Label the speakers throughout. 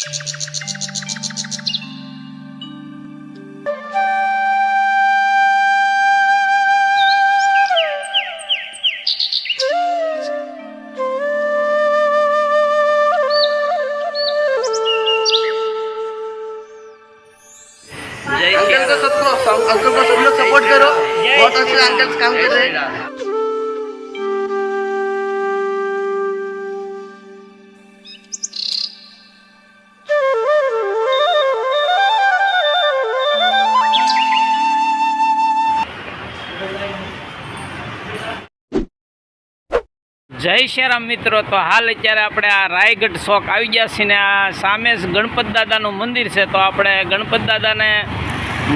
Speaker 1: Uncle को सबको uncle को सब लोग सपोर्ट करो। बहुत अच्छे अंकल काम कर रहे हैं।
Speaker 2: જય શ્રીરામ મિત્રો. તો હાલ અત્યારે આપણે આ રાયગઢ શોખ આવી ગયા છીએ ને આ સામે જ ગણપત દાદાનું મંદિર છે. તો આપણે ગણપત દાદાને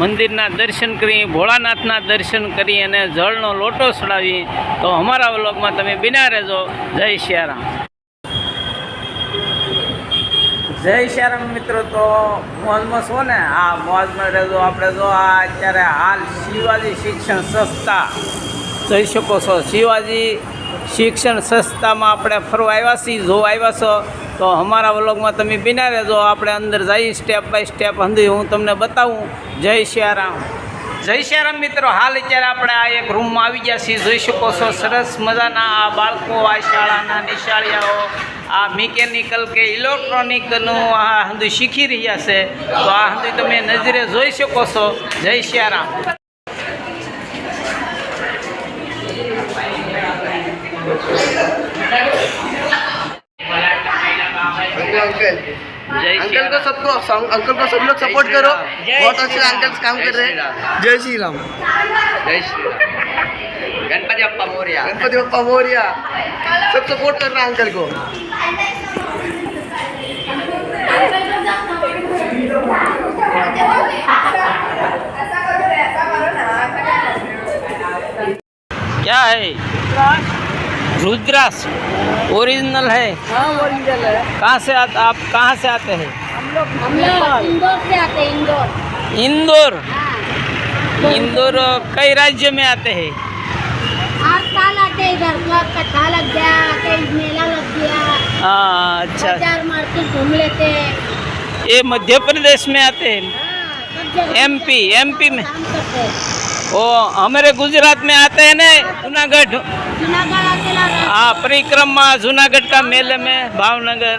Speaker 2: મંદિરના દર્શન કરી, ભોળાનાથના દર્શન કરી અને જળનો લોટો ચડાવી. તો અમારા વ્લોગમાં તમે બિના રહેજો. જય શ્રીરામ જય શ્રીરામ મિત્રો. તો મોજમાં છો ને. હા મોજમાં રહેજો આપણે જો. આ અત્યારે હાલ શિવાજી શિક્ષણ સંસ્થા. જઈ શકો છો. શિવાજી શિક્ષણ સંસ્થામાં આપણે ફરવા આવ્યા છીએ, જો આવ્યા છો, તો અમારા વ્લોગમાં તમે બિના રહેજો. આપણે અંદર જઈ સ્ટેપ બાય સ્ટેપ હંધી હું તમને બતાવું. જય શ્રીરામ જય શ્રીરામ મિત્રો, હાલ અત્યારે આપણે આ એક રૂમમાં આવી ગયા છીએ. જોઈ શકો છો, સરસ મજાના આ બાળકો, આ શાળાના નિશાળિયાઓ આ મિકેનિકલ કે ઇલેક્ટ્રોનિકનું આ હંધુ શીખી રહ્યા છે. તો આ હંધુ તમે નજરે જોઈ શકો છો. જય શ્રીરામ
Speaker 1: अंकल। अंकल को सबको अंकल को सब लोग सपोर्ट करो। बहुत अच्छे अंकल काम कर रहे हैं। जय श्री राम।
Speaker 2: जय श्री राम। गणपति अप्पा मोरिया।
Speaker 1: गणपति अप्पा मोरिया। सब सपोर्ट कर रहे हैं अंकल को।
Speaker 2: क्या है? रुद्राक्ष ओरिजिनल है।
Speaker 3: हाँ ओरिजिनल है।
Speaker 2: कहाँ से आते आप कहाँ से आते हैं?
Speaker 3: हम लोग
Speaker 4: हम लोग इंदौर से आते हैं इंदौर।
Speaker 2: इंदौर?
Speaker 4: हाँ।
Speaker 2: इंदौर कई राज्य में आते हैं?
Speaker 4: आठ साल आते हैं इधर क्लब कथा लग गया कहीं मेला लग गया।
Speaker 2: हाँ अच्छा।
Speaker 4: बाज़ार मार्केट घूम लेते हैं।
Speaker 2: ये मध्य प्रदेश में आते हैं?
Speaker 4: हाँ,
Speaker 2: एमपी एमपी में।
Speaker 4: काम करते हैं
Speaker 2: वो हमारे गुजरात में आते हैं ना जूनागढ़
Speaker 4: जूनागढ़ आते ना
Speaker 2: हाँ परिक्रमा જુનાગઢ કા મેલે મેં ભાવનગર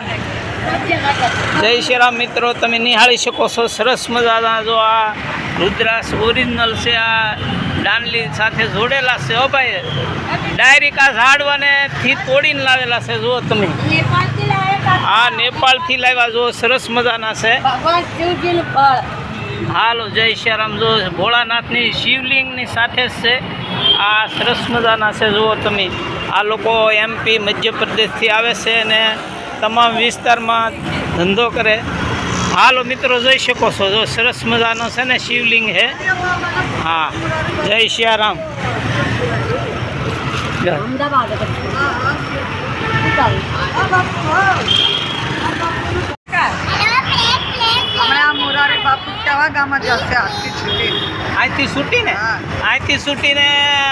Speaker 4: सब जगह करते
Speaker 2: જય શ્રી રામ મિત્રો તમે નિહાળી શકો છો સરસ મજાના જો આ રુદ્રાસ ઓરિજિનલ છે આ દાંડલી સાથે જોડેલા છે હો ભાઈ ડાયરેક્ટ આ ઝાડવાને થી તોડીને લાવેલા છે જુઓ તમે
Speaker 4: हैं नेपाल से लाए का
Speaker 2: આ નેપાળથી લાવ્યા જો સરસ મજાના છે હાલો, જય શ્યારામ. જો ભોળાનાથની શિવલિંગની સાથે જ છે. આ સરસ મજાના છે. જુઓ તમે, આ લોકો એમપી મધ્યપ્રદેશથી આવે છે અને તમામ વિસ્તારમાં ધંધો કરે. હાલો, મિત્રો, જોઈ શકો છો. જો સરસ મજાનો છે ને શિવલિંગ હે હા, જય સિયારામ અમદાવાદ.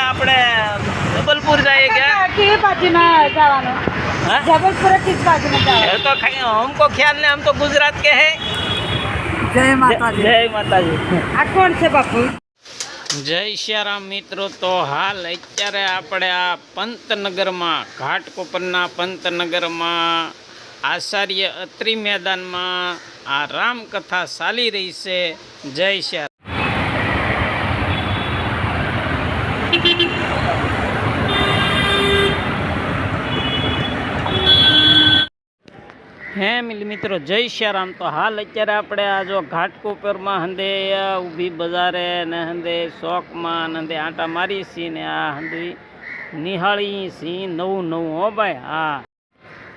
Speaker 2: આપણે
Speaker 3: જય માતાજી.
Speaker 2: જય
Speaker 3: આ કોણ છે બાપુ?
Speaker 2: જય શ્યારામ મિત્રો તો હાલ અત્યારે આપણે આ પંતનગરમાં ઘાટકોપરના પંતનગરમાં આચાર્ય અત્રી મેદાનમાં આ રામકથા ચાલી રહી છે. જય શ્યા હે મિલ મિત્રો, જય શ્યારામ તો હાલ અત્યારે આપણે આ જો ઘાટકોપરમાં હંદે ઊભી બજારે ને હંદે શોખમાં ને હંદે આંટા મારી છીએ ને આ હંદી નિહાળી સી નવું નવું. હો ભાઈ, હા.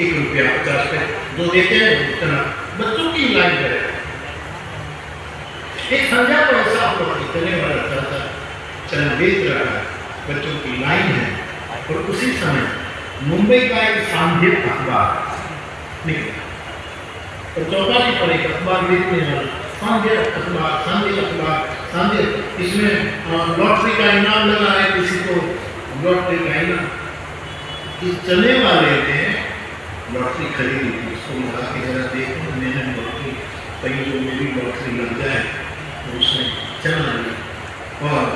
Speaker 5: एक रुपया पचास पैसे, दो देते हैं, इतना। बच्चों की लाइफ है। एक संध्या को ऐसा आपको इतने बड़ा चाहता चल बेच रहा है, बच्चों की लाइन है, और उसी समय मुंबई का एक सांधिक अखबार निकला। तो और चौपाली पर एक अखबार बेचने वाला सांध्य अखबार सांध्य अखबार सांध्य इसमें लॉटरी का इनाम लगा है किसी को। लॉटरी का इनाम। इस चलने वाले ने लॉटरी खरीदी थी। उसको लगा के जरा देखो मैंने लॉटरी कहीं जो मेरी लॉटरी लग जाए तो उसने चला लिया। और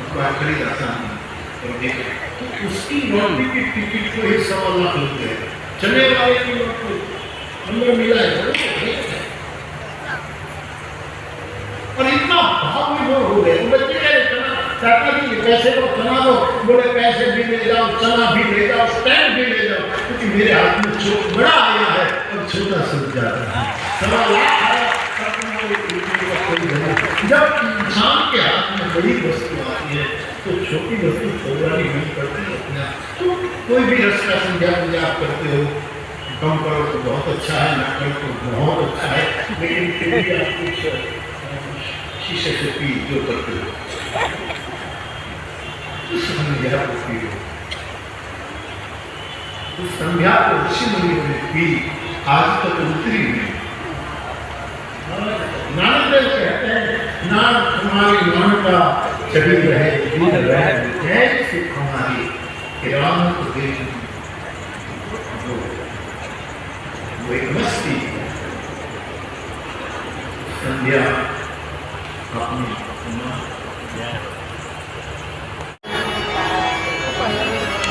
Speaker 5: अखबार खरीदा सामने। और देखा तो उसकी लॉटरी की टिकट को ही सवा लाख लग गए चलने वाले की लॉटरी नंबर मिला है वो तो है। और इतना भाव विभोर हो गए तो बच्चे कह रहे चना चाचा जी पैसे को चना दो। बोले, पैसे भी ले जाओ, चना भी ले जाओ, स्टैंड भी ले जाओ। क्योंकि मेरे हाथ में छो बड़ा आया है और छोटा सूझ जाता है। जब इंसान के हाथ में बड़ी वस्तु आती है तो छोटी वस्तु छोड़वानी नहीं पड़ती है। तो कोई भी रस का संज्ञा पूजा आप करते हो, कम करो तो बहुत अच्छा है, ना करो तो बहुत अच्छा है। लेकिन फिर भी आप कुछ शीशे से पी जो करते हो। संध्या को पियो उस संध्या को ऋषि मुनियों ने पी आज तक उतरी नहीं नानक देव कहते हैं ना तुम्हारी मानता चढ़ी रहे दूर रहे जय हमारी कि राम को देख वो वो एक मस्ती संध्या अपनी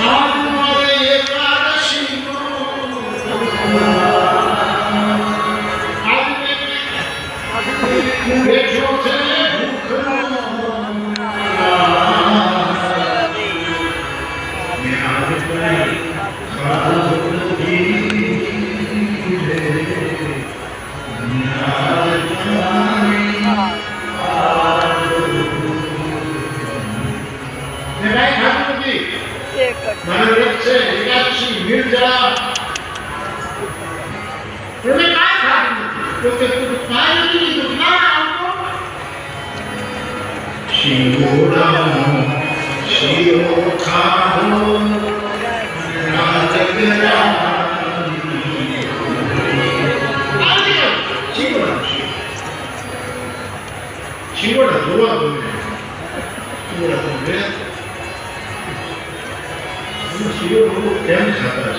Speaker 5: Ah! જીવનનું કેમ ખાતા છે